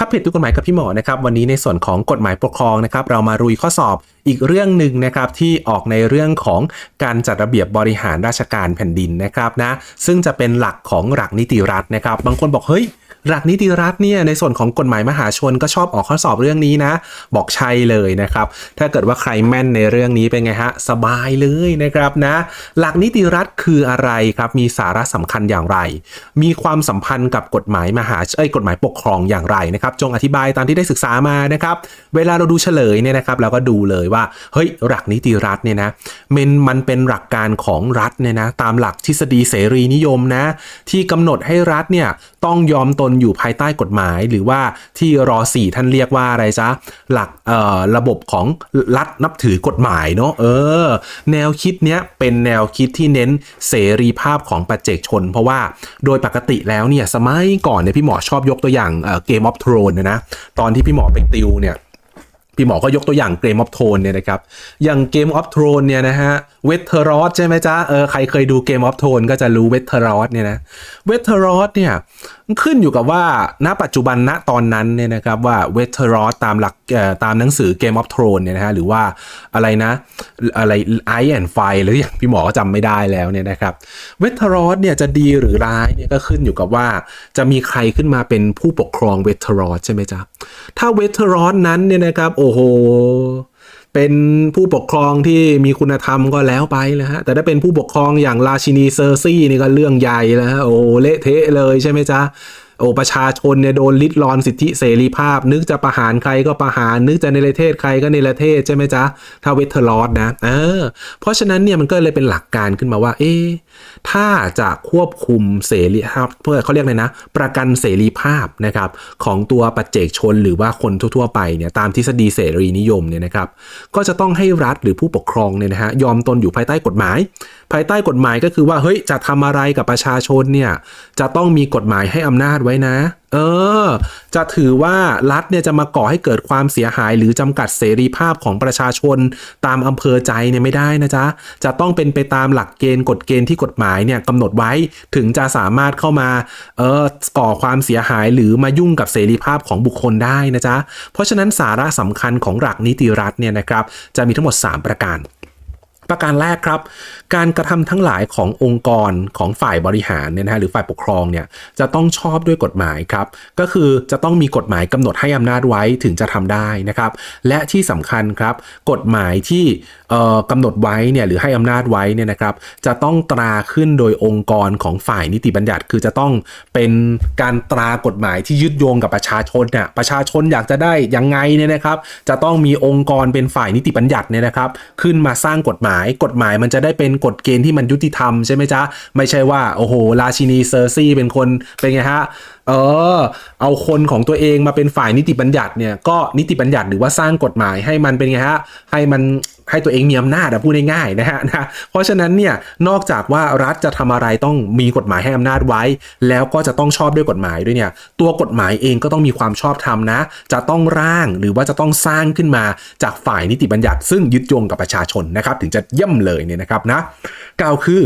ครับเพจทุกกฎหมายกับพี่หมอนะครับวันนี้ในส่วนของกฎหมายปกครองนะครับเรามารุยข้อสอบอีกเรื่องหนึ่งนะครับที่ออกในเรื่องของการจัดระเบียบบริหารราชการแผ่นดินนะครับนะซึ่งจะเป็นหลักของหลักนิติรัฐนะครับ บางคนบอกเฮ้ย หลักนิติรัฐเนี่ยในส่วนของกฎหมายมหาชนก็ชอบออกข้อสอบเรื่องนี้นะ บอกใช่เลยนะครับ ถ้าเกิดว่าใครแม่นในเรื่องนี้เป็นไงฮะ สบายเลยนะครับนะ หลักนิติรัฐคืออะไรครับ มีสาระสำคัญอย่างไร มีความสัมพันธ์กับกฎหมายมหาเอ้ยกฎหมายปกครองอย่างไรนะครับ จงอธิบายตามที่ได้ศึกษามานะครับ เวลาเราดูเฉลยเนี่ยนะครับ เราก็ดูเลยว่าเฮ้ยหลักนิติรัฐเนี่ยนะมันมันเป็นหลักการของรัฐเนี่ยนะตามหลักทฤษฎีเสรีนิยมนะ ที่กำหนดให้รัฐเนี่ยต้องยอมตนอยู่ภายใต้กฎหมาย หรือว่าที่รอสี่ท่านเรียกว่าอะไรจ๊ะหลักระบบของรัฐนับถือกฎหมายเนาะเออ แนวคิดเนี้ยเป็นแนวคิดที่เน้นเสรีภาพของปัจเจกชน เพราะว่าโดยปกติแล้วเนี่ยสมัยก่อนเนี่ยพี่หมอชอบยกตัวอย่างเกมออฟทรอนนะนะตอนที่พี่หมอไปติวเนี่ยพี่หมอก็ยกตัวอย่างเกมออฟโทนเนี่ยนะครับอย่างเกมออฟโทนเนี่ยนะฮะเวทเทอรอสใช่ไหมจ๊ะ เออ ใครเคยดูเกมออฟโทนก็จะรู้เวทเทอรอสเนี่ยนะ เวทเทอรอสเนี่ยมันขึ้นอยู่กับว่า ณ ปัจจุบัน ณ ตอนนั้นเนี่ยนะครับว่าเวทเทอรอสตามหลักตามหนังสือเกมออฟโทนเนี่ยนะฮะ หรือว่าอะไรนะ อะไรไอแอนไฟหรืออย่างพี่หมอก็จำไม่ได้แล้วเนี่ยนะครับ เวทเทอรอสเนี่ยจะดีหรือร้ายเนี่ยก็ขึ้นอยู่กับว่า จะมีใครขึ้นมาเป็นผู้ปกครองเวทเทอรอสใช่ไหมจ๊ะ ถ้าเวทเทอรอสนั้นเนี่ยนะครับ โอ้โห เป็นผู้ปกครองที่มีคุณธรรมก็แล้วไปแล้วฮะแต่ถ้าเป็นผู้ปกครองอย่างราชินีเซอร์ซี่นี่ก็เรื่องใหญ่แล้วฮะโอ้เละเทะเลยใช่ไหมจ๊ะ โอ้ประชาชนเนี่ยโดนลิดรอนสิทธิเสรีภาพ นึกจะประหารใครก็ประหาร นึกจะในประเทศใครก็ในประเทศใช่ไหมจ๊ะถ้าเวทเทอร์ลอสนะเออเพราะฉะนั้นเนี่ยมันก็เลยเป็นหลักการขึ้นมาว่า เอ๊ถ้าจะควบคุมเสรีภาพเพื่อเขาเรียกเลยนะ ประกันเสรีภาพนะครับของตัวปัจเจกชนหรือว่าคนทั่วๆไปเนี่ยตามทฤษฎีเสรีนิยมเนี่ยนะครับ ก็จะต้องให้รัฐหรือผู้ปกครองเนี่ยนะฮะยอมตนอยู่ภายใต้กฎหมายภายใต้กฎหมายก็คือว่าเฮ้ยจะทำอะไรกับประชาชนเนี่ยจะต้องมีกฎหมายให้อำนาจไว้นะ เออ จะถือว่ารัฐเนี่ยจะมาก่อให้เกิดความเสียหายหรือจำกัดเสรีภาพของประชาชนตามอำเภอใจเนี่ยไม่ได้นะจ๊ะจะต้องเป็นไปตามหลักเกณฑ์กฎเกณฑ์ที่กฎหมายเนี่ยกำหนดไว้ถึงจะสามารถเข้ามาเออก่อความเสียหายหรือมายุ่งกับเสรีภาพของบุคคลได้นะจ๊ะเพราะฉะนั้นสาระสำคัญของหลักนิติรัฐเนี่ยนะครับจะมีทั้งหมด 3 ประการ ประการแรกครับ การกระทำทั้งหลายขององค์กรของฝ่ายบริหารเนี่ยนะฮะหรือฝ่ายปกครองเนี่ยจะต้องชอบด้วยกฎหมายครับ ก็คือจะต้องมีกฎหมายกำหนดให้อำนาจไว้ถึงจะทำได้นะครับ และที่สำคัญครับ กฎหมายที่เอ่อกำหนดไว้เนี่ยหรือให้อำนาจไว้เนี่ยนะครับ จะต้องตราขึ้นโดยองค์กรของฝ่ายนิติบัญญัติ คือจะต้องเป็นการตรากฎหมายที่ยึดโยงกับประชาชนเนี่ยประชาชนอยากจะได้ยังไงเนี่ยนะครับ จะต้องมีองค์กรเป็นฝ่ายนิติบัญญัติเนี่ยนะครับ ขึ้นมาสร้างกฎหมายกฎหมายมันจะได้เป็นกฎเกณฑ์ที่มันยุติธรรมใช่ไหมจ๊ะ ไม่ใช่ว่า โอ้โห ราชินีเซอร์ซี่เป็นคนเป็นไงฮะ เออ เอาคนของตัวเองมาเป็นฝ่ายนิติบัญญัติเนี่ยก็นิติบัญญัติหรือว่าสร้างกฎหมายให้มันเป็นไงฮะให้มันให้ตัวเองมีอำนาจอะพูดง่ายๆนะฮะนะเพราะฉะนั้นเนี่ยนอกจากว่ารัฐจะทำอะไรต้องมีกฎหมายให้อำนาจไว้ แล้วก็จะต้องชอบด้วยกฎหมายด้วยเนี่ยตัวกฎหมายเองก็ต้องมีความชอบธรรมนะ จะต้องร่างหรือว่าจะต้องสร้างขึ้นมาจากฝ่ายนิติบัญญัติ ซึ่งยึดโยงกับประชาชนนะครับ ถึงจะเย่ยมเลยเนี่ยนะครับนะกล่าวคือ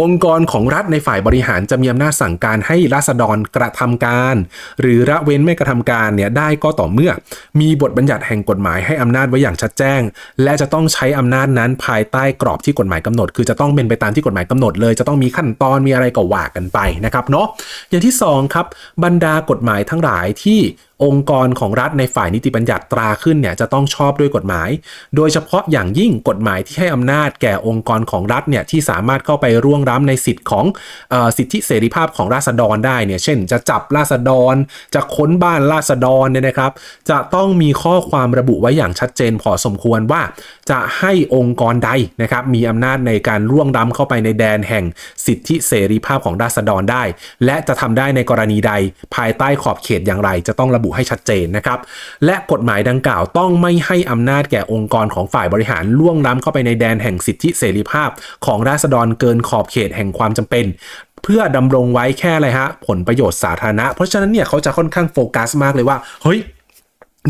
องค์กรของรัฐในฝ่ายบริหารจะมีอำนาจสั่งการให้ราษฎรกระทำการ หรือละเว้นไม่กระทำการเนี่ยได้ก็ต่อเมื่อ มีบทบัญญัติแห่งกฎหมายให้อำนาจไว้อย่างชัดแจ้ง และจะต้องใช้อำนาจนั้นภายใต้กรอบที่กฎหมายกำหนด คือจะต้องเป็นไปตามที่กฎหมายกำหนดเลย จะต้องมีขั้นตอนมีอะไรก็ว่ากันไปนะครับเนาะอย่างที่สองครับบรรดากฎหมายทั้งหลายที่องค์กรของรัฐในฝ่ายนิติบัญญัติตราขึ้นเนี่ยจะต้องชอบด้วยกฎหมาย โดยเฉพาะอย่างยิ่งกฎหมายที่ให้อำนาจแก่องค์กรของรัฐเนี่ยที่สามารถเข้าไปร่วงล้ำในสิทธิ์ของอสิทธิเสรีภาพของราษฎรได้เนี่ยเช่น จะจับราษฎร จะค้นบ้านราษฎรเนี่ยนะครับ จะต้องมีข้อความระบุไว้อย่างชัดเจนพอสมควรว่าจะให้องค์กรใดนะครับมีอำนาจในการร่วงล้ำเข้าไปในแดนแห่งสิทธิเสรีภาพของราษฎรได้ และจะทำได้ในกรณีใดภายใต้ขอบเขตอย่างไร จะต้องระบุให้ชัดเจนนะครับ และกฎหมายดังกล่าวต้องไม่ให้อำนาจแก่องค์กรของฝ่ายบริหารล่วงล้ำเข้าไปในแดนแห่งสิทธิเสรีภาพของราษฎรเกินขอบเขตแห่งความจำเป็น เพื่อดำรงไว้แค่อะไรฮะผลประโยชน์สาธารณะ เพราะฉะนั้นเนี่ยเขาจะค่อนข้างโฟกัสมากเลยว่าเฮ้ย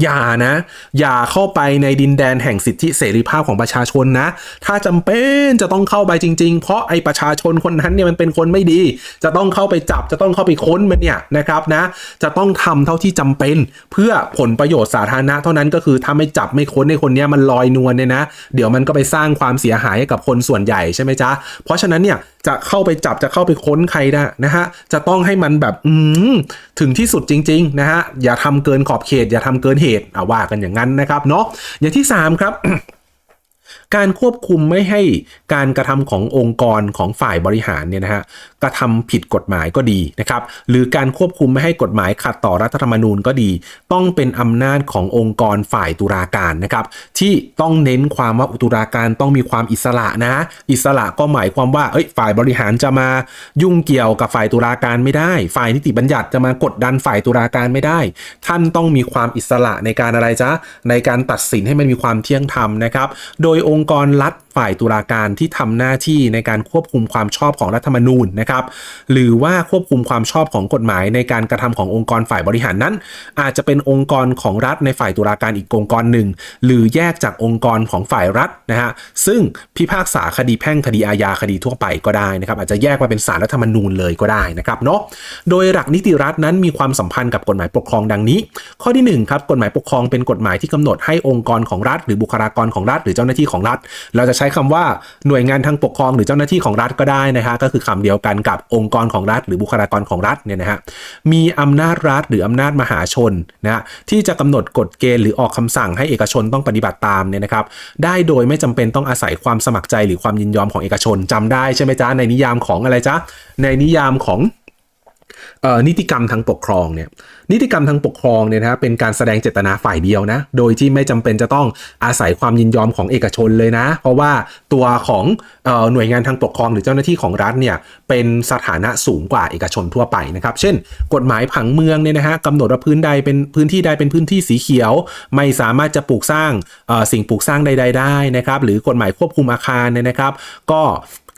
อย่านะ อย่าเข้าไปในดินแดนแห่งสิทธิเสรีภาพของประชาชนนะ ถ้าจำเป็นจะต้องเข้าไปจริง ๆ เพราะไอ้ประชาชนคนนั้นเนี่ยมันเป็นคนไม่ดี จะต้องเข้าไปจับจะต้องเข้าไปค้นมันเนี่ยนะครับนะ จะต้องทำเท่าที่จำเป็น เพื่อผลประโยชน์สาธารณะเท่านั้นก็คือถ้าไม่จับไม่ค้นในคนเนี้ยมันลอยนวลเนี่ยนะ เดี๋ยวมันก็ไปสร้างความเสียหายให้กับคนส่วนใหญ่ใช่ไหมจ๊ะเพราะฉะนั้นเนี่ย จะเข้าไปจับจะเข้าไปค้นใครได้นะฮะจะต้องให้มันแบบอืถึงที่สุดจริงๆนะฮะอย่าทำเกินขอบเขต อย่าทำเกินเหตุอ่าว่ากันอย่างนั้นนะครับเนาะอย่างที่3ครับ การควบคุมไม่ให้การกระทำขององค์กรของฝ่ายบริหารเนี่ยนะฮะกระทำผิดกฎหมายก็ดีนะครับหรือการควบคุมไม่ให้กฎหมายขัดต่อรัฐธรรมนูญก็ดี ต้องเป็นอำนาจขององค์กรฝ่ายตุลาการนะครับที่ต้องเน้นความว่าตุลาการต้องมีความอิสระนะ อิสระก็หมายความว่าเอ้ยฝ่ายบริหารจะมายุ่งเกี่ยวกับฝ่ายตุลาการไม่ได้ ฝ่ายนิติบัญญัติจะมากดดันฝ่ายตุลาการไม่ได้ ท่านต้องมีความอิสระในการอะไรจ๊ะในการตัดสินให้มันมีความเที่ยงธรรมนะครับ โดยองค์กรรัฐฝ่ายตุลาการที่ทำหน้าที่ในการควบคุมความชอบของรัฐธรรมนูญนะครับหรือว่าควบคุมความชอบของกฎหมายในการกระทำขององค์กรฝ่ายบริหารนั้น อาจจะเป็นองค์กรของรัฐในฝ่ายตุลาการอีกองค์กรหนึ่ง หรือแยกจากองค์กรของฝ่ายรัฐนะฮะซึ่งพิพากษาคดีแพ่งคดีอาญาคดีทั่วไปก็ได้นะครับอาจจะแยกมาเป็นสารรัฐธรรมนูญเลยก็ได้นะครับเนาะโดยหลักนิติรัฐนั้นมีความสัมพันธ์กับกฎหมายปกครองดังนี้ ข้อที่หนึ่งครับกฎหมายปกครองเป็นกฎหมายที่กำหนดให้องค์กรของรัฐ หรือบุคลากรของรัฐ หรือเจ้าหน้าที่ของรัฐ เราจะช้คำว่าหน่วยงานทางปกครองหรือเจ้าหน้าที่ของรัฐก็ได้นะฮะก็คือคำเดียวกันกับองค์กรของรัฐ หรือบุคลากรของรัฐเนี่ยนะฮะมีอำนาจรัฐหรืออำนาจมหาชนนะฮะที่จะกำหนดกฎเกณฑ์หรือออกคำสั่งให้เอกชนต้องปฏิบัติตามเนี่ยนะครับได้โดยไม่จำเป็นต้องอาศัยความสมัครใจหรือความยินยอมของเอกชนจำได้ใช่ไหมจ๊ะในนิยามของอะไรจ๊ะในนิยามของ นิติกรรมทางปกครองเนี่ยนิติกรรมทางปกครองเนี่ยนะเป็นการแสดงเจตนาฝ่ายเดียวนะ โดยที่ไม่จำเป็นจะต้องอาศัยความยินยอมของเอกชนเลยนะ เพราะว่าตัวของออหน่วยงานทางปกครองหรือเจ้าหน้าที่ของรัฐเนี่ยเป็นสถานะสูงกว่าเอกชนทั่วไปนะครับ เช่น กฎหมายผังเมืองเนี่ยนะฮะกำหนดว่าพื้นใดเป็นพื้นที่ใดเป็นพื้นที่สีเขียว ไม่สามารถจะปลูกสร้างสิ่งปลูกสร้างใด ๆ ได้นะครับ หรือกฎหมายควบคุมอาคารเนี่ยนะครับ ก็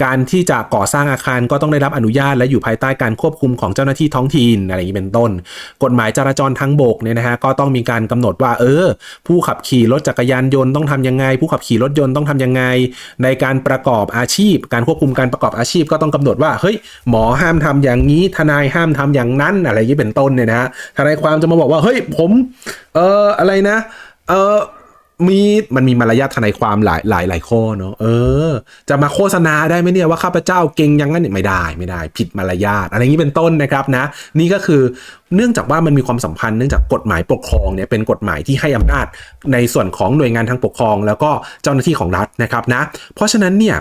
การที่จะก่อสร้างอาคารก็ต้องได้รับอนุญาตและอยู่ภายใต้การควบคุมของเจ้าหน้าที่ท้องถิ่นอะไรอย่างนี้เป็นต้น กฎหมายจราจรทางบกเนี่ยนะฮะก็ต้องมีการกำหนดว่าเออ ผู้ขับขี่รถจักรยานยนต์ต้องทำยังไง ผู้ขับขี่รถยนต์ต้องทำยังไง ในการประกอบอาชีพ การควบคุมการประกอบอาชีพก็ต้องกำหนดว่าเฮ้ยหมอห้ามทำอย่างนี้ทนายห้ามทำอย่างนั้นอะไรอย่างนี้เป็นต้นเนี่ยนะฮะทนายความจะมาบอกว่าเฮ้ยผมเอออะไรนะเออ มีมันมีมารยาททนายความหลายหลายหลายข้อเนาะเออ จะมาโฆษณาได้ไหมเนี่ยว่าข้าพเจ้าเก่งยังงั้นไม่ได้ไม่ได้ ผิดมารยาทอะไรอย่างนี้เป็นต้นนะครับนะ นี่ก็คือเนื่องจากว่ามันมีความสัมพันธ์เนื่องจากกฎหมายปกครองเนี่ยเป็นกฎหมายที่ให้อำนาจในส่วนของหน่วยงานทางปกครอง แล้วก็เจ้าหน้าที่ของรัฐนะครับนะ เพราะฉะนั้นเนี่ย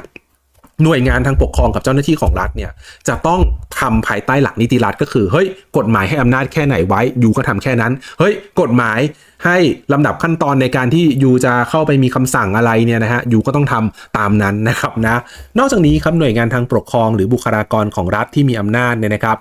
หน่วยงานทางปกครองกับเจ้าหน้าที่ของรัฐเนี่ยจะต้องทำภายใต้หลักนิติรัฐก็คือเฮ้ยกฎหมายให้อำนาจแค่ไหนไว้อยู่ก็ทำแค่นั้น เฮ้ยกฎหมาย ให้ลำดับขั้นตอนในการที่ยูจะเข้าไปมีคำสั่งอะไรเนี่ยนะฮะยูก็ต้องทำตามนั้นนะครับนะนอกจากนี้ครับหน่วยงานทางปกครอง หรือบุคลากรของรัฐที่มีอำนาจเนี่ยนะครับ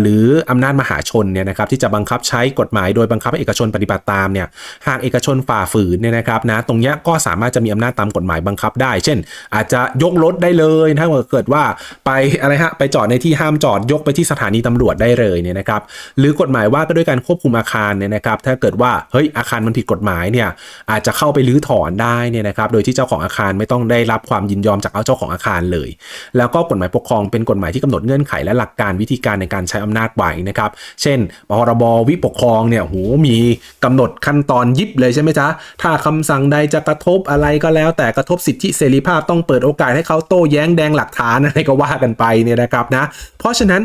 หรืออำนาจมหาชนเนี่ยนะครับที่จะบังคับใช้กฎหมายโดยบังคับให้เอกชนปฏิบัติตามเนี่ยหากเอกชนฝ่าฝืนเนี่ยนะครับนะตรงเนี้ยก็สามารถจะมีอำนาจตามกฎหมายบังคับได้ เช่น อาจจะยกรถได้เลยถ้าเกิดว่าไปอะไรฮะไปจอดในที่ห้ามจอดยกไปที่สถานีตำรวจได้เลยเนี่ยนะครับหรือกฎหมายว่าก็ด้วยการควบคุมอาคารเนี่ยนะครับถ้าเกิดว่าฮ้ยอาคารมันผิดกฎหมายเนี่ยอาจจะเข้าไปรื้อถอนได้เนี่ยนะครับ โดยที่เจ้าของอาคารไม่ต้องได้รับความยินยอมจากเจ้าของอาคารเลย แล้วก็กฎหมายปกครองเป็นกฎหมายที่กำหนดเงื่อนไขและหลักการวิธีการในการใช้อำนาจไว้นะครับ เช่นพรบวิปกครองเนี่ยโหมีกำหนดขั้นตอนยิบเลยใช่ไหมจ๊ะถ้าคำสั่งใดจะกระทบอะไรก็แล้ว แต่กระทบสิทธิเสรีภาพต้องเปิดโอกาสให้เขาโต้แย้งแดงหลักฐานอะไรก็ว่ากันไปเนี่ยนะครับนะ เพราะฉะนั้น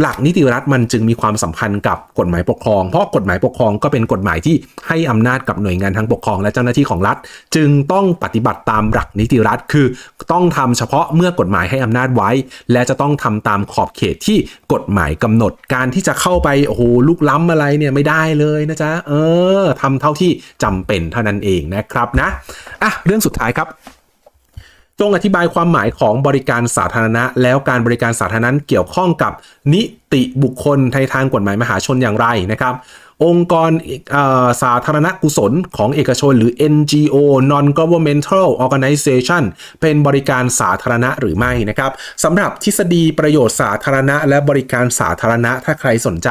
หลักนิติรัฐมันจึงมีความสัมพันธ์กับกฎหมายปกครอง เพราะกฎหมายปกครองก็เป็นกฎหมายที่ให้อำนาจกับหน่วยงานทางปกครองและเจ้าหน้าที่ของรัฐ จึงต้องปฏิบัติตามหลักนิติรัฐ คือต้องทำเฉพาะเมื่อกฎหมายให้อำนาจไว้ และจะต้องทำตามขอบเขตที่กฎหมายกำหนดการที่จะเข้าไปโอ้โหลุกล้ำอะไรเนี่ยไม่ได้เลยนะจ๊ะเออทำเท่าที่จำเป็นเท่านั้นเองนะครับนะอะเรื่องสุดท้ายครับ จงอธิบายความหมายของบริการสาธารณะ แล้วการบริการสาธารณะเกี่ยวข้องกับนิติบุคคลในทางกฎหมายมหาชนอย่างไรนะครับ องค์กรสาธารณกุศลของเอกชนหรือ NGO non governmental organization เป็นบริการสาธารณะหรือไม่นะครับสำหรับทฤษฎีประโยชน์สาธารณะ และบริการสาธารณะ ถ้าใครสนใจ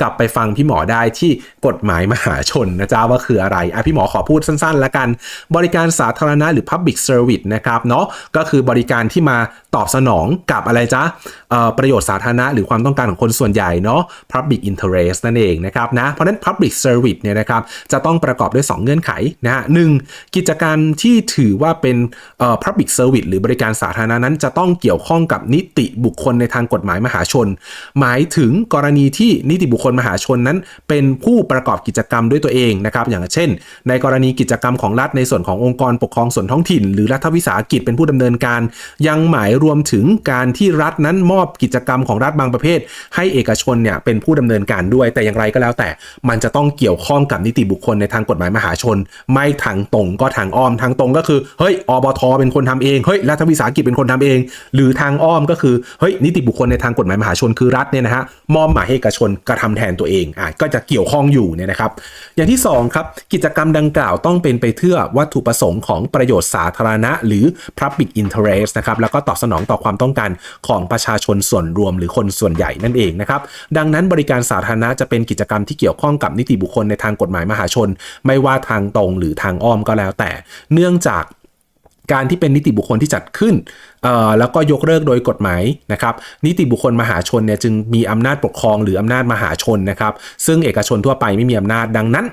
กลับไปฟังพี่หมอได้ที่กฎหมายมหาชนนะจ๊ะว่าคืออะไรอะพี่หมอขอพูดสั้นๆ แล้วกัน บริการสาธารณะหรือ public service นะครับเนาะก็คือบริการที่มาตอบสนองกับอะไรจ๊ะประโยชน์สาธารณะ หรือความต้องการของคนส่วนใหญ่เนาะ public interest นั่นเองนะครับนะเพราะฉะนั้น public service เนี่ยนะครับจะต้องประกอบด้วย 2 เงื่อนไขนะฮะหนึ่งกิจการที่ถือว่าเป็นเอ่อ public service หรือบริการสาธารณะนั้น จะต้องเกี่ยวข้องกับนิติบุคคลในทางกฎหมายมหาชน หมายถึงกรณีที่นิติบุคคลมหาชนนั้น เป็นผู้ประกอบกิจกรรมด้วยตัวเองนะครับอย่างเช่น ในกรณีกิจกรรมของรัฐในส่วนขององค์กรปกครองส่วนท้องถิ่น หรือรัฐวิสาหกิจเป็นผู้ดำเนินการ ยังหมายรวมถึงการที่รัฐนั้นมอบกิจกรรมของรัฐบางประเภท ให้เอกชนเนี่ยเป็นผู้ดำเนินการด้วยแต่อย่างไรก็แล้วแต่มันจะต้องเกี่ยวข้องกับนิติบุคคลในทางกฎหมายมหาชน ไม่ทางตรงก็ทางอ้อมทางตรงก็คือเฮ้ยอบทเป็นคนทำเองเฮ้ยรัฐวิสาหกิจเป็นคนทำเอง หรือทางอ้อมก็คือเฮ้ยนิติบุคคลในทางกฎหมายมหาชนคือรัฐเนี่ยนะฮะมอบหมายให้เอกชนกระทำแทนตัวเองอะก็จะเกี่ยวข้องอยู่เนี่ยนะครับ อย่างที่สองครับกิจกรรมดังกล่าวต้องเป็นไปเพื่อวัตถุประสงค์ของประโยชน์สาธารณะ หรือ public interest นะครับแล้วก็ตอบสนองต่อความต้องการของประชาชนส่วนรวม หรือคนส่วนใหญ่นั่นเองนะครับดังนั้นบริการสาธารณะจะเป็นกิจกรรมที่เกี่ยวข้องกับนิติบุคคลในทางกฎหมายมหาชน ไม่ว่าทางตรงหรือทางอ้อมก็แล้ว แต่เนื่องจากการที่เป็นนิติบุคคลที่จัดขึ้น แล้วก็ยกเลิกโดยกฎหมายนะครับ นิติบุคคลมหาชนเนี่ยจึงมีอำนาจปกครองหรืออำนาจมหาชนนะครับ ซึ่งเอกชนทั่วไปไม่มีอำนาจดังนั้น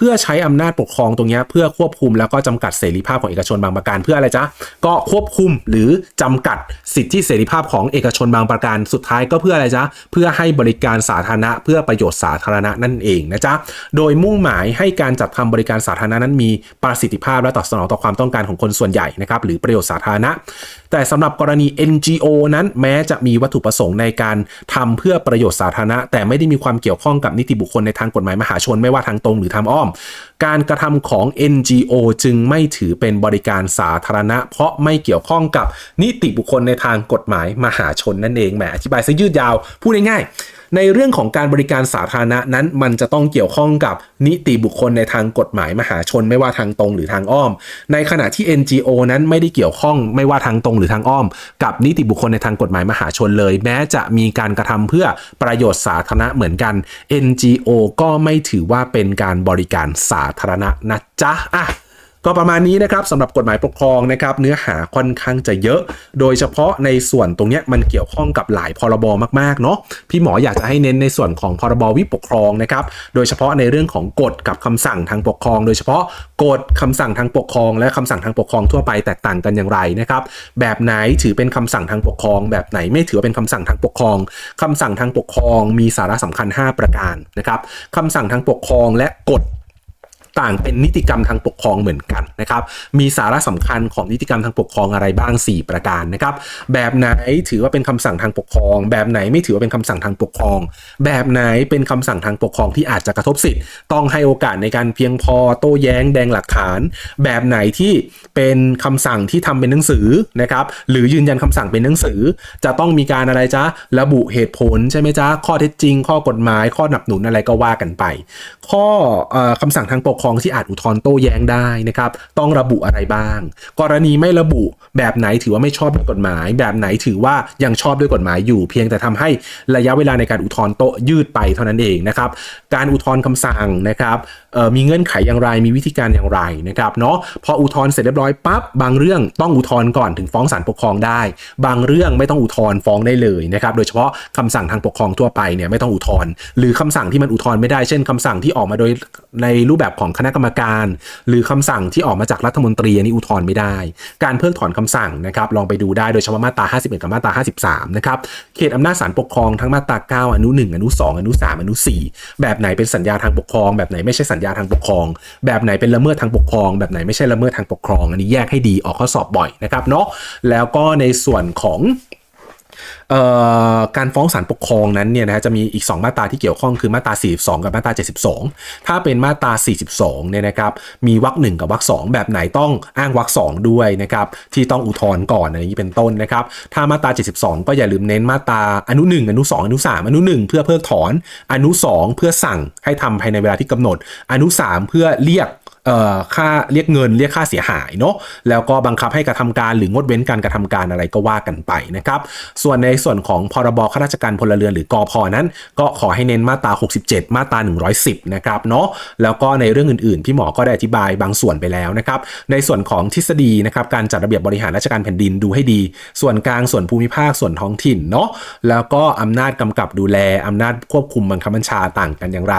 พื่อใช้อำนาจปกครองตรงนี้เพื่อควบคุมแล้วก็จำกัดเสรีภาพของเอกชนบางประการ เพื่ออะไรจ๊ะก็ควบคุมหรือจำกัดสิทธิเสรีภาพของเอกชนบางประการสุดท้ายก็เพื่ออะไรจ๊ะเพื่อให้บริการสาธารณะ เพื่อประโยชน์สาธารณะนั่นเองนะจ๊ะโดยมุ่งหมายให้การจัดทำบริการสาธารณะนั้นมีประสิทธิภาพและตอบสนองต่อความต้องการของคนส่วนใหญ่นะครับหรือประโยชน์สาธารณะ แต่สำหรับกรณี NGO นั้นแม้จะมีวัตถุประสงค์ในการทำเพื่อประโยชน์สาธารณะ แต่ไม่ได้มีความเกี่ยวข้องกับนิติบุคคลในทางกฎหมายมหาชน ไม่ว่าทางตรงหรือทางอ้อม การกระทำของ NGO จึงไม่ถือเป็นบริการสาธารณะ เพราะไม่เกี่ยวข้องกับนิติบุคคลในทางกฎหมายมหาชนนั่นเองแหมอธิบายซะยืดยาวพูดง่ายๆในเรื่องของการบริการสาธารณะนั้น มันจะต้องเกี่ยวข้องกับนิติบุคคลในทางกฎหมายมหาชน ไม่ว่าทางตรงหรือทางอ้อม ในขณะที่ NGO นั้นไม่ได้เกี่ยวข้องไม่ว่าทางตรงหรือทางอ้อม กับนิติบุคคลในทางกฎหมายมหาชนเลย แม้จะมีการกระทำเพื่อประโยชน์สาธารณะเหมือนกัน NGO ก็ไม่ถือว่าเป็นการบริการสาธารณะนะจ๊ะอะก็ประมาณนี้นะครับสำหรับกฎหมายปกครองนะครับ เนื้อหาค่อนข้างจะเยอะ โดยเฉพาะในส่วนตรงนี้มันเกี่ยวข้องกับหลายพรบมากๆเนาะพี่หมออยากจะให้เน้นในส่วนของพรบวิปกครองนะครับ โดยเฉพาะในเรื่องของกฎกับคำสั่งทางปกครอง โดยเฉพาะกฎคำสั่งทางปกครอง และคำสั่งทางปกครองทั่วไปแตกต่างกันอย่างไรนะครับ แบบไหนถือเป็นคำสั่งทางปกครอง แบบไหนไม่ถือว่าเป็นคำสั่งทางปกครองคำสั่งทางปกครองมีสาระสำคัญ 5 ประการนะครับคำสั่งทางปกครองและกฎ ต่างเป็นนิติกรรมทางปกครองเหมือนกันนะครับ มีสาระสำคัญของนิติกรรมทางปกครองอะไรบ้าง 4 ประการนะครับ แบบไหนถือว่าเป็นคำสั่งทางปกครอง แบบไหนไม่ถือว่าเป็นคำสั่งทางปกครอง แบบไหนเป็นคำสั่งทางปกครองที่อาจจะกระทบสิทธิ์ ต้องให้โอกาสในการเพียงพอโต้แย้งแดงหลักฐาน แบบไหนที่เป็นคำสั่งที่ทำเป็นหนังสือนะครับ หรือยืนยันคำสั่งเป็นหนังสือ จะต้องมีการอะไรจ๊ะระบุเหตุผลใช่ไหมจ๊ะข้อเท็จจริง ข้อกฎหมาย ข้อหนับหนุนอะไรก็ว่ากันไป ข้ออ่อคำสั่งทางปกครองที่อาจอุทธรณ์โต้แย้งได้นะครับ ต้องระบุอะไรบ้าง กรณีไม่ระบุแบบไหนถือว่าไม่ชอบด้วยกฎหมาย แบบไหนถือว่ายังชอบด้วยกฎหมายอยู่ เพียงแต่ทำให้ระยะเวลาในการอุทธรณ์โต้ยืดไปเท่านั้นเองนะครับ การอุทธรณ์คำสั่งนะครับมีเงื่อนไขอย่างไรมีวิธีการอย่างไรนะครับเนาะพออุทธรณ์เสร็จเรียบร้อยปั๊บบางเรื่องต้องอุทธรณ์ก่อนถึงฟ้องศาลปกครองได้ บางเรื่องไม่ต้องอุทธรณ์ฟ้องได้เลยนะครับ โดยเฉพาะคำสั่งทางปกครองทั่วไปเนี่ยไม่ต้องอุทธรณ์หรือคำสั่งที่มันอุทธรณ์ไม่ได้เช่นคำสั่งที่ออกมาโดยในรูปแบบของคณะกรรมการ หรือคำสั่งที่ออกมาจากรัฐมนตรีอันนี้อุทธรณ์ไม่ได้ การเพิกถอนคำสั่งนะครับลองไปดูได้โดยเฉพาะมาตรา 51 กับมาตรา 53 นะครับเขตอำนาจศาลปกครองทั้งมาตรา 9 อนุ 1 อนุ 2 อนุ 3 อนุ 4 แบบไหนเป็นสัญญาทางปกครอง แบบไหนไม่ใช่สัญญาทางปกครอง แบบไหนเป็นละเมิดทางปกครอง แบบไหนไม่ใช่ละเมิดทางปกครอง อันนี้แยกให้ดีออกข้อสอบบ่อยนะครับเนาะแล้วก็ในส่วนของ การฟ้องศาลปกครองนั้นเนี่ยนะฮะจะมีอีก 2 มาตราที่เกี่ยวข้องคือมาตรา 42 กับมาตรา 72 ถ้าเป็นมาตรา 42 เนี่ยนะครับมีวรรคหนึ่งกับวรรคสองแบบไหนต้องอ้างวรรคสองด้วยนะครับที่ต้องอุทธรณ์ก่อนอะไรอย่างนี้เป็นต้นนะครับถ้ามาตรา 72 ก็อย่าลืมเน้นมาตราอนุ 1 อนุ 2 อนุ 3 อนุ 1 เพื่อเพิกถอน อนุ 2 เพื่อสั่งให้ทำภายในเวลาที่กำหนด อนุ 3 เพื่อเรียก ค่าเรียกเงินเรียกค่าเสียหายเนาะแล้วก็บังคับให้กระทำการหรืองดเว้นการกระทำการอะไรก็ว่ากันไปนะครับส่วนในส่วนของพรบข้าราชการพลเรือนหรือกอพนั้น ก็ขอให้เน้นมาตรา 67 มาตรา 110 นะครับเนาะแล้วก็ในเรื่องอื่นๆ พี่หมอก็ได้อธิบายบางส่วนไปแล้วนะครับในส่วนของทฤษฎีนะครับการจัดระเบียบบริหารราชการแผ่นดินดูให้ดี ส่วนกลางส่วนภูมิภาคส่วนท้องถิ่นเนาะแล้วก็อำนาจกำกับดูแลอำนาจควบคุมบังคับบัญชาต่างกันอย่างไร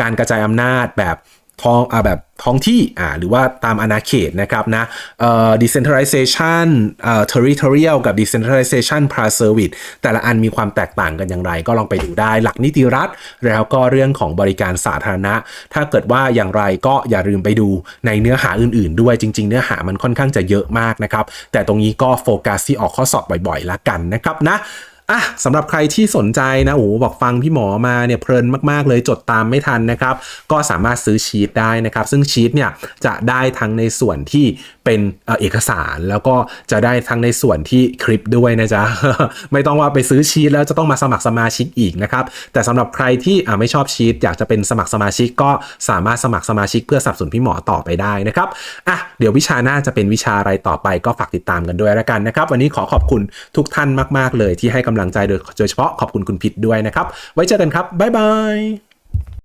การกระจายอำนาจแบบ ท้องอ่าแบบท้องที่อ่าหรือว่าตามอาณาเขตนะครับนะเอ่อ decentralization เอ่อ territorial กับ decentralization per service แต่ละอันมีความแตกต่างกันอย่างไร ก็ลองไปดูได้หลักนิติรัฐ แล้วก็เรื่องของบริการสาธารณะ ถ้าเกิดว่าอย่างไรก็อย่าลืมไปดูในเนื้อหาอื่นๆ ด้วยจริง ๆ เนื้อหามันค่อนข้างจะเยอะมากนะครับ แต่ตรงนี้ก็โฟกัสที่ออกข้อสอบบ่อยๆละกันนะครับนะ อะสำหรับใครที่สนใจนะโอ้บอกฟังพี่หมอมาเนี่ยเพลินมาก ๆ เลยจดตามไม่ทันนะครับ ก็สามารถซื้อชีตได้นะครับ ซึ่งชีตเนี่ยจะได้ทั้งในส่วนที่เป็นเอ่อเอกสารแล้วก็จะได้ทั้งในส่วนที่คลิปด้วยนะจ๊ะ ไม่ต้องว่าไปซื้อชีตแล้วจะต้องมาสมัครสมาชิกอีกนะครับ แต่สำหรับใครที่อ่าไม่ชอบชีตอยากจะเป็นสมัครสมาชิกก็สามารถสมัครสมาชิกเพื่อสนับสนพี่หมอต่อไปได้นะครับอะเดี๋ยววิชาหน้าจะเป็นวิชาอะไรต่อไปก็ฝากติดตามกันด้วยแล้วกันนะครับ วันนี้ขอขอบคุณทุกท่านมาก ๆ เลยที่ให้กำำลังใจโดยโดยเฉพาะขอบคุณคุณพิษด้วยนะครับ ไว้เจอกันครับบ๊ายบาย